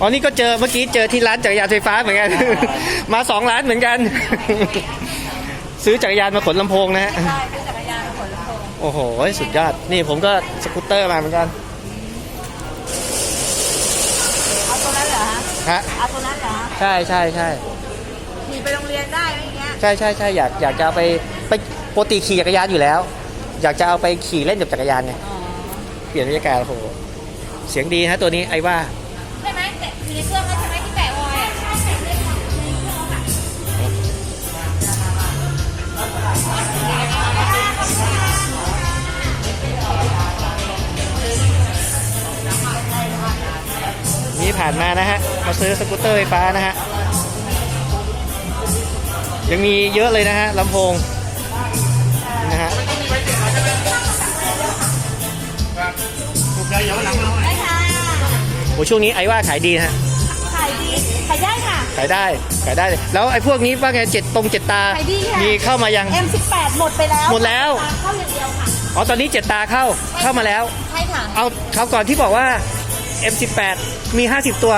อ๋อนี่ก็เจอเมื่อกี้เจอที่ร้านจักรยานไฟฟ้าเหมือนกัน มาสองร้านเหมือนกัน ซื้อจักรยานมาขนลำโพงนะฮะใช่ซื้อจักรยานขนลำโพงโอ้โหสุดยอดนี่ผมก็สกูตเตอร์มาเหมือนกันเอาตัวนั้นเหรอฮะฮะเอาตัวนั้นเหรอฮะใช่ใช่ใช่ขี่ไปโรงเรียนได้ไหมอย่างเงี้ยใช่ใช่ใช่อยากอยากจะเอาไปไปปกติขี่จักรยานอยู่แล้ว อยากจะเอาไปขี่เล่นกับจักรยานไงอ๋อ เปลี่ยนบรรยากาศโอ้โหเสียงดีฮะตัวนี้ไอ้ว่า ใช่ไหมแต่มีเครื่องแล้วใช่ไหมที่แปะวอยอะนี่ผ่านมานะฮะ มาซื้อสกูตเตอร์ไฟฟ้านะฮะ ยังมีเยอะเลยนะฮะลำโพง โอ้ช่วงนี้ไอ้ว่าขายดีนะฮะขายดีขายได้ค่ะ ขายได้ขายได้ แล้วไอ้พวกนี้ว่าไงเจ็ดตรงเจ็ดตา ขายดีค่ะ มีเข้ามายัง M18 หมดไปแล้วหมดแล้ว เข้าอย่างเดียวค่ะ อ๋อตอนนี้เจ็ดตาเข้าเข้ามาแล้ว ใช่ค่ะ เอาเขาวก่อนที่บอกว่า M18 มี 50 ตัว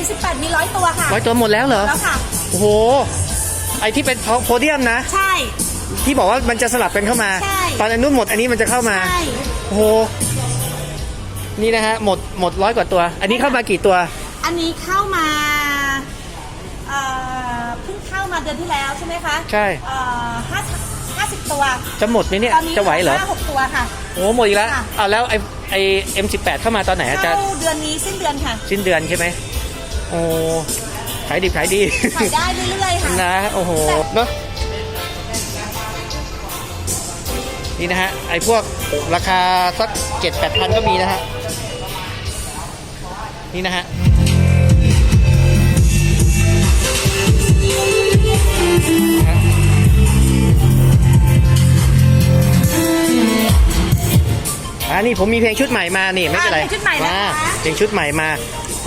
M18 มีร้อยตัวค่ะ ร้อยตัวหมดแล้วเหรอ แล้วค่ะ โอ้โห ไอที่เป็นโพเดียมนะ ใช่ ที่บอกว่ามันจะสลับกันเข้ามา ใช่ ตอนอันนู้นหมดอันนี้มันจะเข้ามา ใช่ โอ้โห นี่นะฮะหมดหมดร้อยกว่าตัว อันนี้เข้ามากี่ตัว อันนี้เข้ามาเอ่อเพิ่งเข้ามาเดือนที่แล้วใช่ไหมคะใช่ เอ่อห้าห้าสิบตัวจะหมดไหมเนี่ยตอนนี้จะไหวเหรอห้าหกตัวค่ะ โอ้โหหมดอีกแล้วค่ะ อ้าวแล้วไอไอ M18 เข้ามาตอนไหนอะจะเข้าเดือนนี้สิ้นเดือนค่ะสิ้นเดือนใช่ไหมโอ้ขายดิบขายดี ขายได้เรื่อยๆค่ะ นะโอ้โหเนอะนี่นะฮะไอ้พวกราคาสักเจ็ดแปดพันก็มีนะฮะ นี่นะฮะอ่านี่ผมมีเพลงชุดใหม่มานี่ไม่เป็นไรอ่าเพลงชุดใหม่นะคะมาเพลงชุดใหม่มา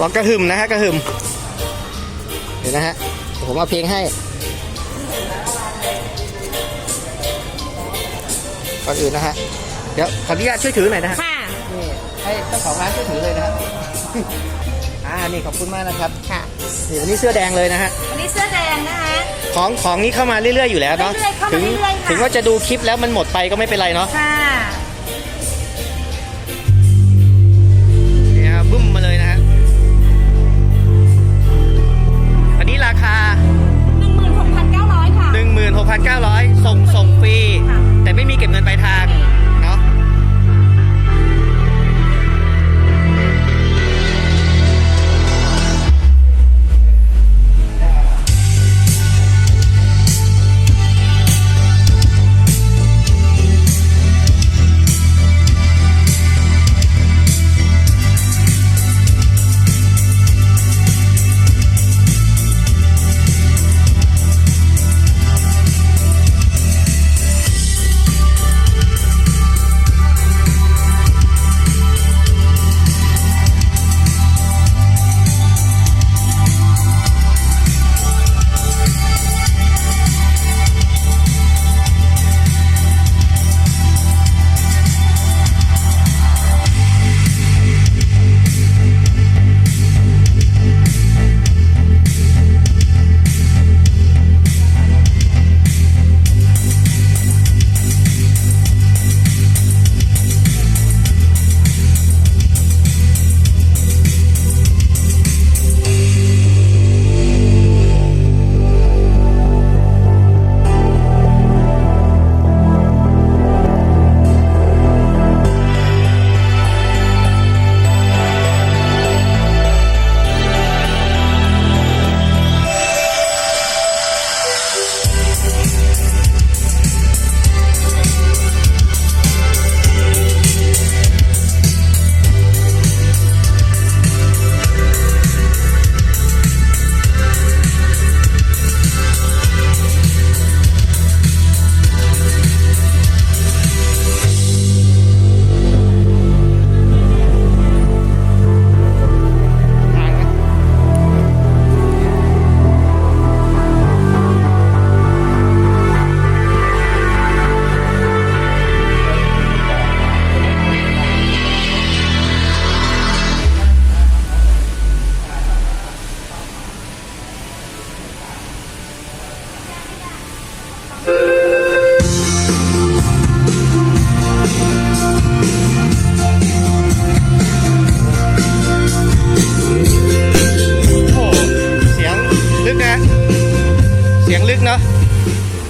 ลองกระหึ่มนะฮะกระหึ่มเดี๋ยวนะฮะเดี๋ยวผมเอาเพลงให้ก่อนอื่นนะฮะเดี๋ยวขออนุญาตช่วยถือหน่อยนะฮะค่ะ นี่ให้เจ้าของร้านช่วยถือเลยนะฮะ อ่านี่ขอบคุณมากนะครับค่ะนี่วันนี้เสื้อแดงเลยนะฮะ วันนี้เสื้อแดงนะคะ ของของนี้เข้ามาเรื่อยๆอยู่แล้วเนาะ เรื่อยๆเข้ามาถึงเรื่อยๆค่ะ ถึงว่าจะดูคลิปแล้วมันหมดไปก็ไม่เป็นไรเนาะค่ะนี่ฮะบึ้มมาเลยนะฮะ อันนี้ราคา16,900ค่ะ 16,900 ส่ง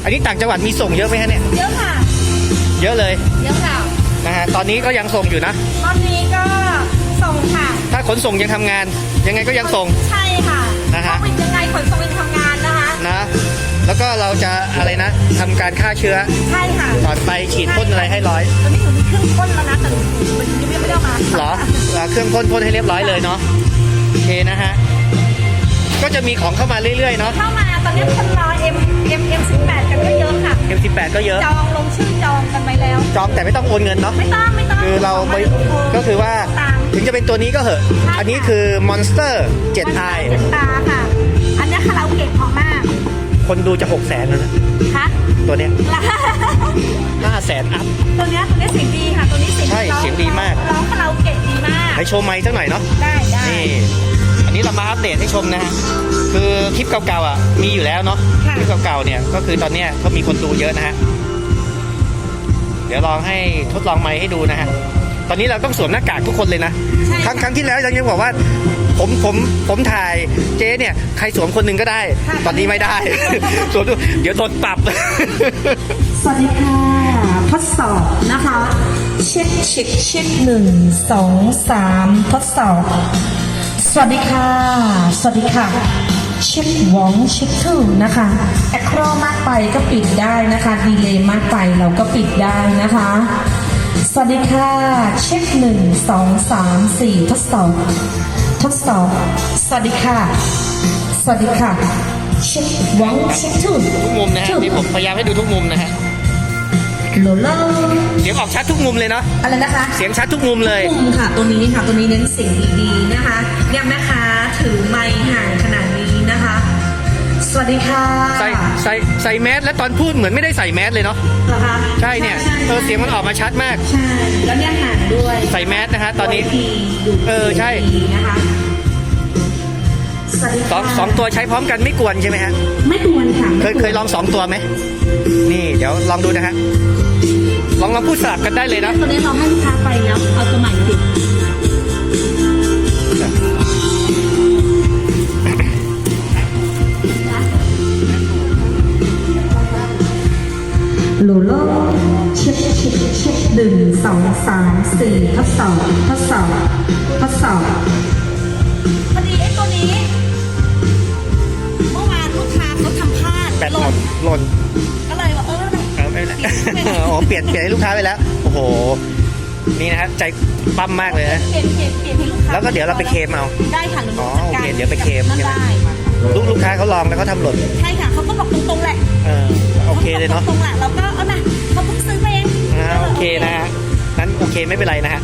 อันนี้ต่างจังหวัดมีส่งเยอะไหมฮะเนี่ย เยอะค่ะ เยอะเลย เยอะค่ะ นะฮะ ตอนนี้ก็ยังส่งอยู่นะ ตอนนี้ก็ส่งค่ะ ถ้าขนส่งยังทำงาน ยังไงก็ยังส่ง ใช่ค่ะนะฮะ ต้องเป็นยังไงขนส่งยังทำงานนะคะ นะ แล้วก็เราจะอะไรนะทำการฆ่าเชื้อใช่ค่ะก่อนไปฉีดพ่นอะไรให้ร้อย ตอนนี้หนูมีเครื่องพ่นแล้วนะแต่หนูมันยังไม่ได้เอามาเหรอเหรอเครื่องพ่นพ่นให้เรียบร้อยเลยเนาะโอเคนะฮะ ก็จะมีของเข้ามาเรื่อยๆเนาะ เข้ามาตอนนี้คนรอ M M M 18กันก็เยอะค่ะ M18 ก็เยอะ จองลงชื่อจองกันไปแล้ว จองแต่ไม่ต้องโอนเงินเนาะ ไม่ต้องไม่ต้องคือเราไม่ขงมันก็คือว่าตาม ถึงจะเป็นตัวนี้ก็เหอะ ใช่ค่ะ อันนี้คือ Monster 7 i เจ็ดตาค่ะ อันนี้คาราโอเกะเพราะมากคนดูจะ6แสนแล้วนะค่ะตัวเนี้ย5แสนอัพ ตัวเนี้ยตัวเนี้ยเสียงดีค่ะ ตัวนี้เสียงใช่ร้อเสียงดีมาก ร้องคาราโอเกะดีมากให้โชว์ไมค์สักหน่อยเนาะ ได้ได้นี่ อันนี้เรามาอัปเดตให้ชมนะฮะคือคลิปเก่าๆอะมีอยู่แล้วเนาะค่ะคลิปเก่าๆเนี่ยก็คือตอนเนี้ยก็มีคนดูเยอะนะฮะเดี๋ยวลองให้ทดลองไมค์ให้ดูนะฮะตอนนี้เราต้องสวมหน้ากากทุกคนเลยนะใช่ครั้งครั้งที่แล้วยังยังบอกว่าผมผมผมถ่ายเจ๊เนี่ยใครสวมคนหนึ่งก็ได้ ตอนนี้ไม่ได้ สวมดูเดี๋ยวโดนปรับ สวัสดีค่ะทดสอบนะคะ เช็คเช็คเช็คหนึ่งสองสามทดสอบ สวัสดีค่ะ สวัสดีค่ะ เช็ควองเช็คทูนะคะแอคโครมากไปก็ปิดได้นะคะดีเลย์มากไปเราก็ปิดได้นะคะ สวัสดีค่ะ เช็คหนึ่งสองสามสี่ทดสอบทดสอบ สวัสดีค่ะ สวัสดีค่ะ เช็ควองเช็คทูทุกมุมนะฮะนี่ผมพยายามให้ดูทุกมุมนะฮะ โลโลเสียงออกชัดทุกมุมเลยเนาะอะไรนะคะเสียงชัดทุกมุมเลยมุมค่ะตัวนี้ค่ะตัวนี้เน้นเสียงดีๆนะคะยังแม่ค้าถือไมค์ห่างขนาดนี้นะคะ สวัสดีค่ะใส่ใส่ใส่แมสแล้วตอนพูดเหมือนไม่ได้ใส่แมสเลยเนาะเหรอคะใช่เนี่ยเออเสียงมันออกมาชัดมากใช่แล้วเนี่ยห่างด้วย ใส่แมสนะฮะตอนนี้ทีดูเออใช่ดีนะคะ สวัสดีสองค่ะสองตัวใช้พร้อมกันไม่กวนใช่ไหมฮะ ไม่กวนค่ะเคยเคยลองสองตัวไหม นี่เดี๋ยวลองดูนะฮะ ลองลองพูดสลับกันได้เลยนะตัวนี้เราให้ลูกค้าไปแล้ว เอาตัวใหม่ติดโลโลเช็คเช็คเช็คหนึ่งสองสามสี่ทดสอบทดสอบทดสอบ ลาดแบตหหมล่ดนหล่นก็เลยว่าเออเออไม่เป็นไรอ๋อเปลี่ยนเปลี่ยนให้ลูกค้าไปแล้ว โอ้โห นี่นะฮะใจปั้มมากเลยนะ เปลี่ยนเปลี่ยนเปลี่ยนให้ลูกค้าแล้วก็เดี๋ยวเราไปเคลมเอา ได้ค่ะหนูอ๋อจัดการโอเคเดี๋ยวไปเคลมนั่นได้ลูกลูกค้าเขาลองแล้วเขาทำหล่นใช่ค่ะเขาก็บอกตรงๆแหละเออโอเคเลยเนาะตรงๆแหละเราก็เอานะเขาเพิ่งซื้อมาเองอ่าโอเคนะฮะนั้นโอเคไม่เป็นไรนะฮะ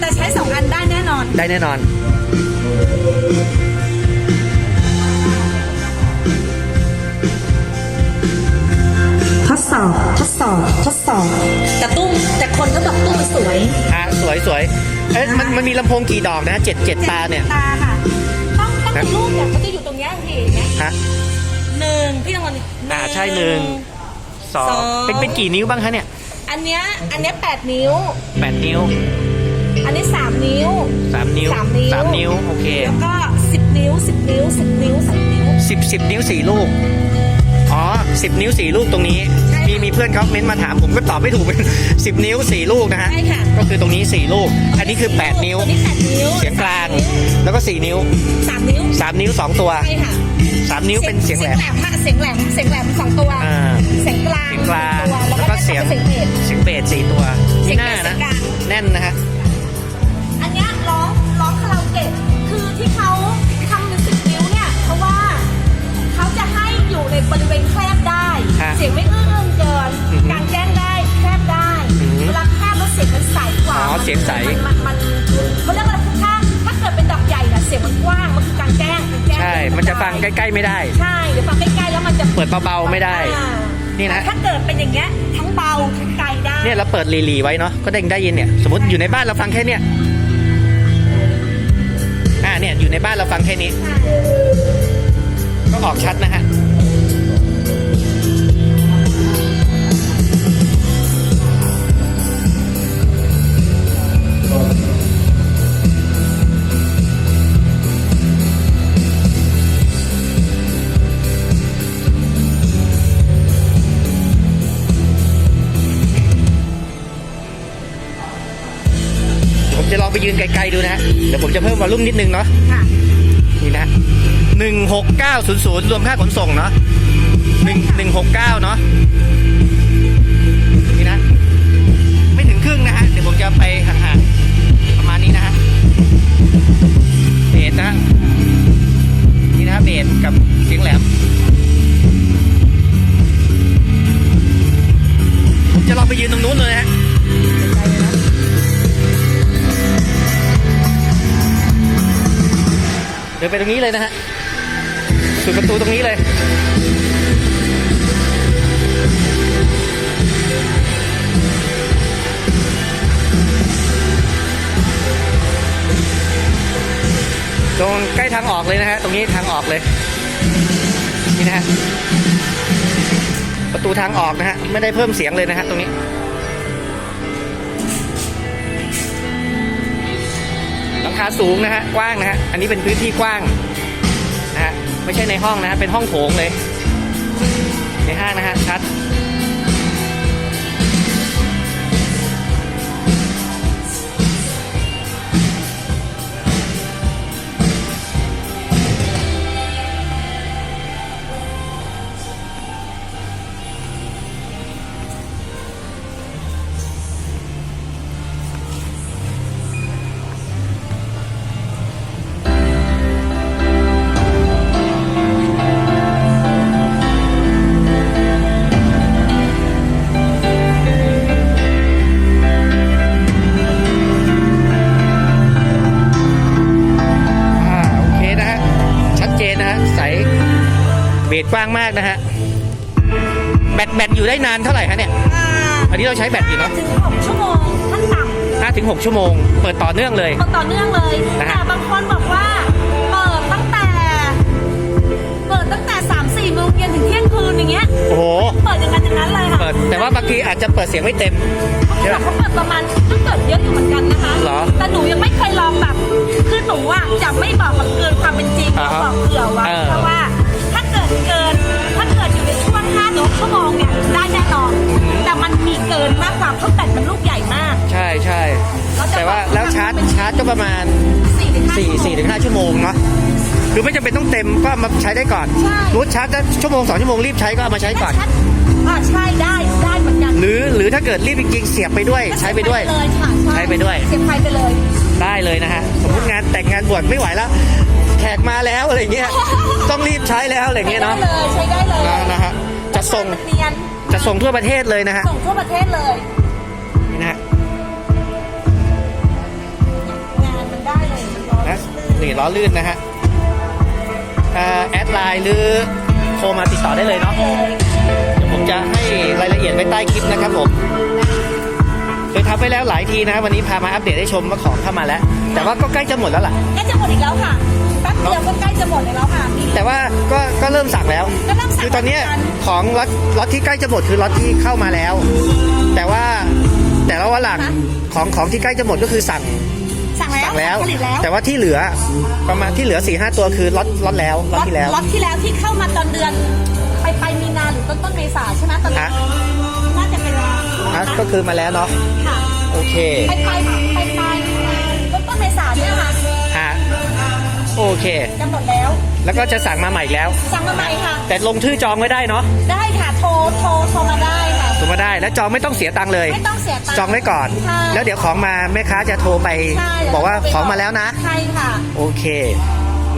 แต่ใช้สองอันได้แน่นอน ได้แน่นอน วยสวยเอ๊ะมันมันมีลำโพงกี่ดอกนะเจ็ดเจ็ดตาเนี่ย ตาค่ะ ต้องต้องดูรูปเนี่ยเขาจะอยู่ตรงเนี้ยเห็นไหมฮะ หนึ่งพี่ต้องวันอ่าใช่หนึ่ง สองเป็นเป็นกี่นิ้วบ้างคะเนี่ยอันเนี้ยอันเนี้ยแปดนิ้ว แปดนิ้วอันนี้สามนิ้ว สามนิ้วสามนิ้วสามนิ้ว โอเค แล้วก็สิบนิ้วสิบนิ้วสิบนิ้วสิบนิ้วสิบสิบนิ้วสี่ลูก อ๋อสิบนิ้วสี่ลูกตรงนี้ ใช่ค่ะมีมีเพื่อนเขาเม้นต์มาถามผมก็ตอบไม่ถูกเป็นสิบนิ้วสี่ลูกนะฮะใช่ค่ะ ก็คือตรงนี้สี่ลูก อันนี้คือแปดนิ้ว ตัวนี้แปดนิ้วเสียงกลาง แล้วก็สี่นิ้ว สามนิ้วสามนิ้วสองตัว ใช่ค่ะสามนิ้วเป็นเสียงแหลม ค่ะเสียงแหลมเสียงแหลมสองตัวอ่า เสียงกลางเสียงกลางตัวแล้วก็เสียงเสียงเบสเสียงเบสสี่ตัวเสียที่งหเบน้าสนะเสียงกลาง แน่นนะฮะ อันเนี้ยร้องร้องคาราโอเกะคือที่เขา เสียงใสมันมันมันเขาเรียกว่าถ้าถ้าเกิดเป็นดอกใหญ่น่ะเสียงมันกว้างมันคือกลางแจ้งกลางแจ้งใช่ มันจะฟังใกล้ๆไม่ได้ ใช่เดี๋ยวฟังใกล้ๆแล้วมันจะเปิดเบาๆไม่ได้ อ่านี่นะถ้าเกิดเป็นอย่างเงี้ยทั้งเบาทั้งไกลได้เนี่ยเราเปิดรีลีไว้เนาะก็ได้ได้ยินเนี่ยสมมติอยู่ในบ้านเราฟังแค่เนี้ยอ่าเนี่ยอยู่ในบ้านเราฟังแค่นี้ ใช่ก็ออกชัดนะฮะ ยืนไกลๆดูนะฮะเดี๋ยวผมจะเพิ่มวอลลุ่มนิดนึงเนาะค่ะนี่นะหนึ่งหกเก้าศูนย์ศูนย์รวมค่าขนส่งเนาะหนึ่งหนึ่งหกเก้าเนาะนี่นะ ไม่ถึงครึ่งนะฮะเดี๋ยวผมจะไปห่างๆประมาณนี้นะฮะเบสนะฮะนี่นะฮะเบสกับเสียงแหลมผมจะลองไปยืนตรงนู้นเลยนะฮะ เดินไปตรงนี้เลยนะฮะสุดประตูตรงนี้เลยตรงใกล้ทางออกเลยนะฮะ ตรงนี้ทางออกเลย นี่นะฮะ ประตูทางออกนะฮะ ไม่ได้เพิ่มเสียงเลยนะฮะ ตรงนี้าสูงนะฮะกว้างนะฮะอันนี้เป็นพื้นที่กว้างนะฮะไม่ใช่ในห้องนะฮะเป็นห้องโถงเลย ในห้างนะฮะชัด นนี้เราใช้แบตอยู่เนาะถึงหกชั่วโมงขั้นต่ำ5ถึง6ชั่วโมง เปิดต่อเนื่องเลยต่อเนื่องเลยนะฮะ แต่บางคนบอกว่า เปิดตั้งแต่ เปิดตั้งแต่สามสี่โมงเย็นถึงเที่ยงคืนอย่างเงี้ย โอ้โห เปิดอย่างนั้นอย่างนั้นเลยค่ะเปิด แต่ว่าบางทีอาจจะเปิดเสียงไม่เต็มใช่แต่ปะเขาเปิดประมาณก็เกิดเยอะอยู่เหมือนกันนะคะเหรอแต่หนูยังไม่เคยลองแบบคือหนูอะจะไม่บอกแบบเกินความเป็นจริงอ่าฮะบอกเผื่อไว้เออ เพราะว่า ถ้าเกิดเกินถ้าเกิดอยู่ ในช่วงห้าถึงชั่วโมงเนี่ยได้แน่นอนแต่มันมีเกินมากกว่าเพราะแบตมันลูกใหญ่มาก ใช่ใช่แต่ว่าแล้วชาร์จชาร์จก็ประมาณสี่ถึงห้า4 4ถึง5ชั่วโมงเนาะคือไม่จำเป็นต้องเต็มก็เอามาใช้ได้ก่อนใช่รู้ชาร์จสักชั่วโมงสองชั่วโมงรีบใช้ก็เอามาใช้ก่อนชัดอ่าใช่ได้ได้เหมือนกันหรือหรือถ้าเกิดรีบจริงๆเสียบไปด้วย ใช้ไปด้วยเลยค่ะใช้ไปด้วยเสียบไฟไปเลย ได้เลยนะฮะสมมติงานแต่งงานบวชไม่ไหวแล้วแขกมาแล้วอะไรเงี้ยต้องรีบใช้แล้วอะไรเงี้ยเนาะใช้ได้เลยใช้ได้เลยนะนะฮะ จะส่งมันเนียนจะส่งทั่วประเทศเลยนะฮะ ส่งทั่วประเทศเลย นี่นะฮะงานมันได้เลยมันร้อนนะนี่ล้อลื่นนะฮะอ่าแอดไลน์หรือโทรมาติดต่อได้เลยเนาะ เลยเดี๋ยวผมจะให้รายละเอียดไว้ใต้คลิปนะครับผมเคยทำไปแล้วหลายทีนะ วันนี้พามาอัปเดตให้ชมว่าของเข้ามาแล้ว แต่ว่าก็ใกล้จะหมดแล้วล่ะใกล้จะหมดอีกแล้วค่ะแป๊บเดียวก็ใกล้จะหมดแล้วค่ะมีแต่ว่าก็ก็เริ่มสั่งแล้ว ก็เริ่มสั่งคือตอนเนี้ยเหมือนกัน ของล็อตล็อตที่ใกล้จะหมดคือล็อตที่เข้ามาแล้ว แต่ว่าแต่ละวันหลังของของที่ใกล้จะหมดก็คือสั่งสั่งแล้วสั่งแล้ว ผลิตแล้วแต่ว่าที่เหลือประมาณที่เหลือ4ี่ห้าตัวคือล็อตล็อตแล้วล็อตที่แล้ว ล็อตที่แล้วที่เข้ามาตอนเดือนไปไปมีนาหรือต้นต้นเมษาใช่ไหมตอนนี้ฮะ น่าจะเป็นแล้วอะก็คือมาแล้วเนาะค่ะ โอเค ไปไปไปไปต้นต้นเมษาเนี่ยค่ะฮะ โอเคจะหมดแล้ว แล้วก็จะสั่งมาใหม่อีกแล้ว สั่งมาใหม่ค่ะ แต่ลงชื่อจองไว้ได้เนาะได้ค่ะโทรโทรโทรมาได้ค่ะถูกมาได้แล้วจองไม่ต้องเสียตังค์เลย ไม่ต้องเสียตังค์จองไว้ก่อน ใช่แล้วเดี๋ยวของมาแม่ค้าจะโทรไป ใช่บอกว่าของมาแล้วนะ ใช่ค่ะ โอเค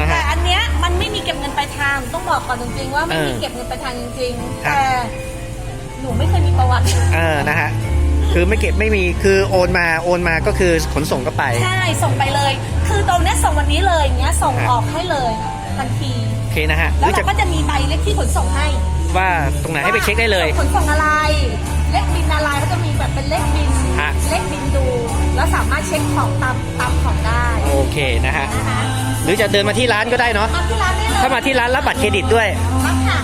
นะแต่ฮะ อันเนี้ยมันไม่มีเก็บเงินปลายทางต้องบอกก่อนจริงๆว่าไม่มีเออเก็บเงินปลายทางจริงๆครับ แต่หนูไม่เคยมีประวัติ เออนะฮะ คือไม่เก็บไม่มีคือโอนมาโอนมาก็คือขนส่งก็ไป ใช่ส่งไปเลย คือตรงเนี้ยส่งวันนี้เลยเนี้ยส่งครับออกให้เลยทันทีโอเคนะฮะหแล้รืวอจะเราก็จะมีใบเลขที่ขนส่งให้ว่าตรงไหนให้ไปเช็คได้เลย ขนส่งอะไร เลขบินอะไรเขาจะมีแบบเป็นเลขบิน ฮะ เลขบินดู แล้วสามารถเช็คของตามตามของได้โอเคนะฮะนะคะหรือจะเดินมาที่ร้านก็ได้เนาะมาที่ร้านได้เลยถ้ามาที่ร้านรับบัตรเครดิตด้วย รับค่ะ